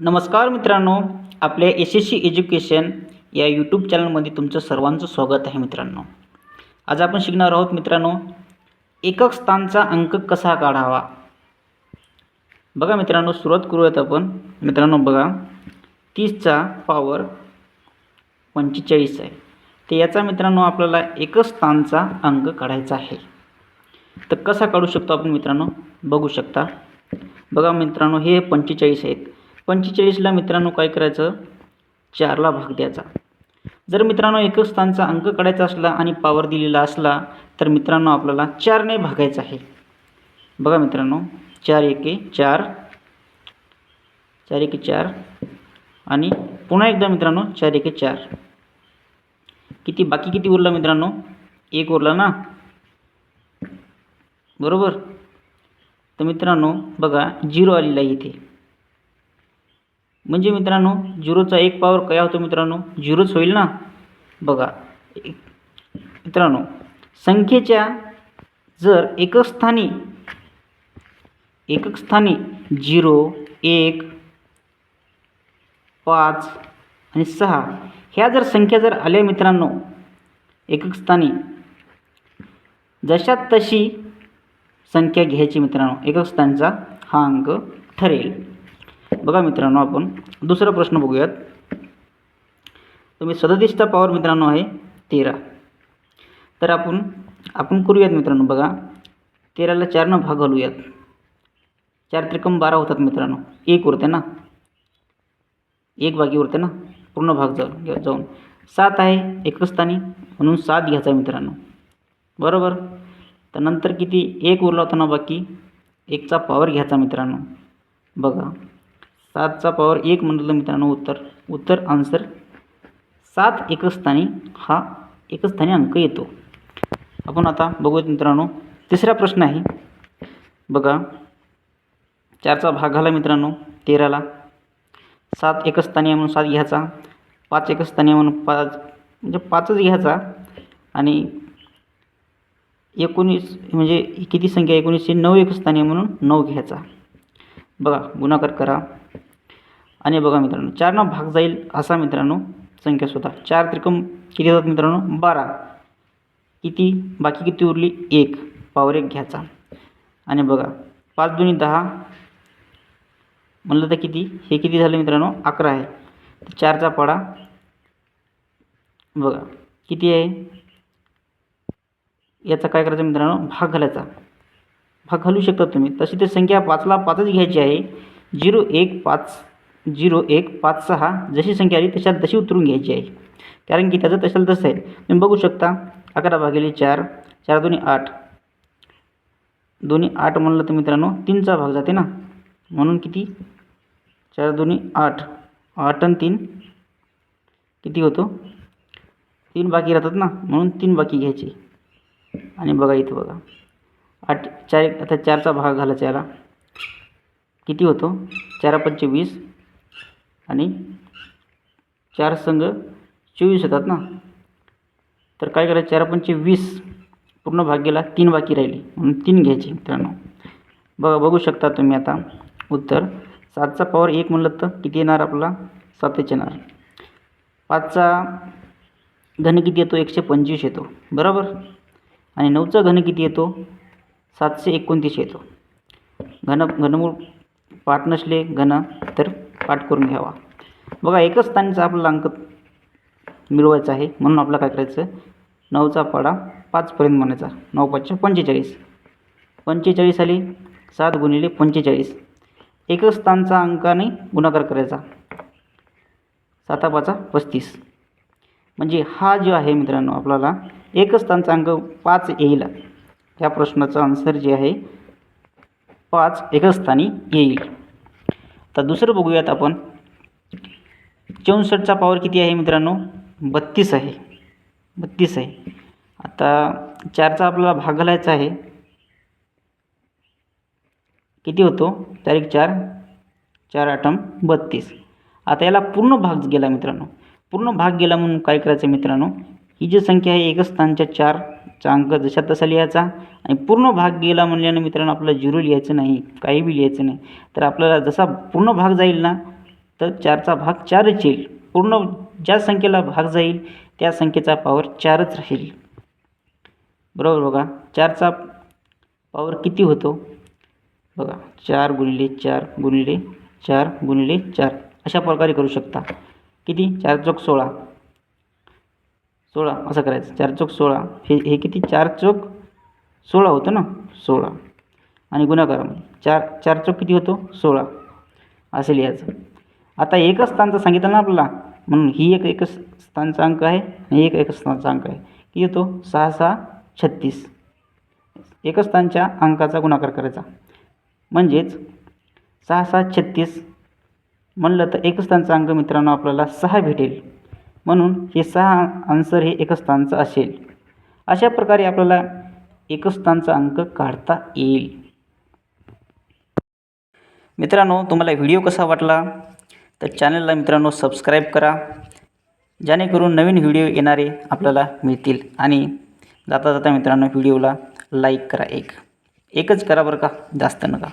नमस्कार मित्रांनो आपल्या एस एस सी एज्युकेशन या यूट्यूब चॅनलमध्ये तुमचं सर्वांचं स्वागत आहे मित्रांनो. आज आपण शिकणार आहोत मित्रांनो एकक स्थानचा अंक कसा काढावा? बघा मित्रांनो सुरुवात करूयात आपण. मित्रांनो बघा तीसचा पॉवर पंचेचाळीस आहे. तर याचा मित्रांनो आपल्याला एकच स्थानचा अंक काढायचा आहे. तर कसा काढू शकतो आपण मित्रांनो? बघू शकता. बघा मित्रांनो हे पंचेचाळीस आहेत. पंचेचाळीसला मित्रांनो काय करायचं? चारला भाग द्यायचा. जर मित्रांनो एकच स्थानचा अंक काढायचा असला आणि पावर दिलेला असला तर मित्रांनो आपल्याला चारने भागायचं आहे. बघा मित्रांनो चार एके चार चार एके चार आणि पुन्हा एकदा मित्रांनो चार एके चार. किती बाकी किती उरला मित्रांनो? एक उरला ना? बरोबर? तर मित्रांनो बघा झिरो आलेला आहे इथे. म्हणजे मित्रांनो झिरोचा एक पावर काय होतो मित्रांनो? झिरोच होईल ना? बघा. एक मित्रांनो संख्येच्या जर एकक स्थानी एकक स्थानी झिरो एक पाच आणि सहा ह्या जर संख्या जर आल्या मित्रांनो एकक स्थानी जशा तशी संख्या घ्यायची मित्रांनो एकक स्थानचा हा अंक ठरेल. बघा मित्रांनो आपण दुसरा प्रश्न बघूयात. तुम्ही सदतीसचा पॉवर मित्रांनो आहे तेरा. तर आपण आपण करूयात मित्रांनो बघा. तेराला चारनं भाग घालूयात. चार त्रिकम बारा होतात मित्रांनो. एक उरते ना? एक बाकी उरते ना? पूर्ण भाग जाऊन जाऊन. सात आहे एकच स्थानी म्हणून सात घ्यायचा मित्रांनो. बरोबर? तर नंतर किती? एक उरला होता ना बाकी? एकचा पॉवर घ्यायचा मित्रांनो. बघा. सातचा पॉवर एक म्हटलं मित्रांनो उत्तर. उत्तर आन्सर सात एकस्थानी हा एकच स्थानी अंक येतो. आपण आता बघूयात मित्रांनो तिसरा प्रश्न आहे. बघा चारचा भाग आला मित्रांनो तेराला. सात एकस्थानी म्हणून सात घ्यायचा. पाच एकस्थानी म्हणून पाच म्हणजे पाचच घ्यायचा. आणि एकोणीस म्हणजे किती संख्या? एकोणीसशे नऊ एकस्थानी आहे म्हणून नऊ घ्यायचा. बघा गुणाकार करा. आणि बघा मित्रांनो चारनं भाग जाईल असा मित्रांनो संख्या स्वतः चार त्रिकम किती होतात मित्रांनो? बारा. किती? बाकी किती उरली? एक. पावर एक घ्यायचा. आणि बघा पाच दोन्ही दहा. म्हणलं तर किती? हे किती झालं मित्रांनो? अकरा आहे. तर चारचा पाडा. बघा किती आहे? याचा काय करायचं मित्रांनो? भाग घालायचा. भाग घालू शकता तुम्ही. तशी ते संख्या पाचला पाचच घ्यायची आहे. झिरो एक पाच झिरो एक पाच सहा जशी संख्या आली तशा तशी उतरून घ्यायची आहे. कारण की त्याचं तशाला तसं आहे. तुम्ही बघू शकता अकरा भागिले चार चार दोन्ही आठ. दोन्ही आठ म्हणलं तर मित्रांनो तीनचा भाग जाते ना. म्हणून किती? चार दोन्ही आठ. आठ आणि तीन. किती होतो? तीन बाकी राहतात ना. म्हणून तीन बाकी घ्यायची. आणि बघा इथं बघा. आठ चार आता चारचा भाग घालायचा याला किती होतो? चार पंचे वीस. आणि चार संघ चोवीस होतात ना? तर काय करायचं? चार पंचे वीस. पूर्ण भाग गेला तीन बाकी राहिली. म्हणून तीन घ्यायची मित्रांनो. बघा बघू शकता तुम्ही आता. उत्तर. सातचा पॉवर एक म्हणलं तर किती येणार आपला? सातच येणार. पाचचा घन किती येतो? एकशे पंचवीस येतो. बरोबर? आणि नऊचा घन किती येतो? सातशे एकोणतीस येतो. घन घनमूळ पाठ नसले घन तर पाठ करून घ्यावा. बघा एकच स्थानीचा आपल्याला अंक मिळवायचा आहे. म्हणून आपल्याला काय करायचं? नऊचा पाडा पाचपर्यंत म्हणायचा. नऊ पाचशे पंचेचाळीस. पंचेचाळीस आली सात गुणिले पंचेचाळीस. एकच स्थानचा अंकाने गुणाकार करायचा. साता पाचा पस्तीस. म्हणजे हा जो आहे मित्रांनो आपल्याला एकच स्थानचा अंक पाच येईल. या प्रश्नाचं आन्सर जे आहे पाच एकच स्थानी येईल. तर दुसरं बघूयात आपण. चौसष्टचा पॉवर किती आहे मित्रांनो? बत्तीस आहे. बत्तीस आहे. आता चारचा आपल्याला भाग घालायचा आहे. किती होतो? तारीख चार. चार आठम बत्तीस. आता याला पूर्ण भाग गेला मित्रांनो. पूर्ण भाग गेला म्हणून काय करायचं मित्रांनो? ही जी संख्या आहे एकच स्थानच्या चारचा अंक जशा तसा लिहायचा. आणि पूर्ण भाग गेला म्हणल्यानं मित्रांनो आपल्याला झिरो लिहायचं नाही काही बी लिहायचं नाही. तर आपल्याला जसा पूर्ण भाग जाईल ना तर चारचा भाग चारच येईल. पूर्ण ज्या संख्येला भाग जाईल त्या संख्येचा पॉवर चारच राहील. बरोबर बघा चारचा पॉवर किती होतो? बघा चार गुणिले चार गुणिले चार गुणिले चार. अशा प्रकारे करू शकता. किती? चार चौक सोळा. सोळा असं करायचं. चार चौक सोळा. हे हे किती? चार चौक सोळा होतं ना? सोळा. आणि गुणाकारामध्ये चार चार चौक किती होतो? सोळा. असं लिहायचं. आता एकच स्थानचं सांगितलं ना आपल्याला? म्हणून ही एक एकच स्थानचा अंक आहे आणि एक एकच स्थानचा अंक आहे. किती येतो सहा सहा छत्तीस. एकच स्थानच्या अंकाचा गुणाकार करायचा. म्हणजेच सहा सहा छत्तीस म्हणलं तर एकच स्थानचा अंक मित्रांनो आपल्याला सहा भेटेल. म्हणून हे सहा आन्सर हे एकच स्थानचं असेल. अशा प्रकारे आपल्याला एकच स्थानचा अंक काढता येईल. मित्रांनो तुम्हाला व्हिडिओ कसा वाटला? तर चॅनलला मित्रांनो सबस्क्राईब करा. जेणेकरून नवीन व्हिडिओ येणारे आपल्याला मिळतील. आणि जाता जाता मित्रांनो व्हिडिओला लाईक करा एक. एकच करा बरं का जास्त नका.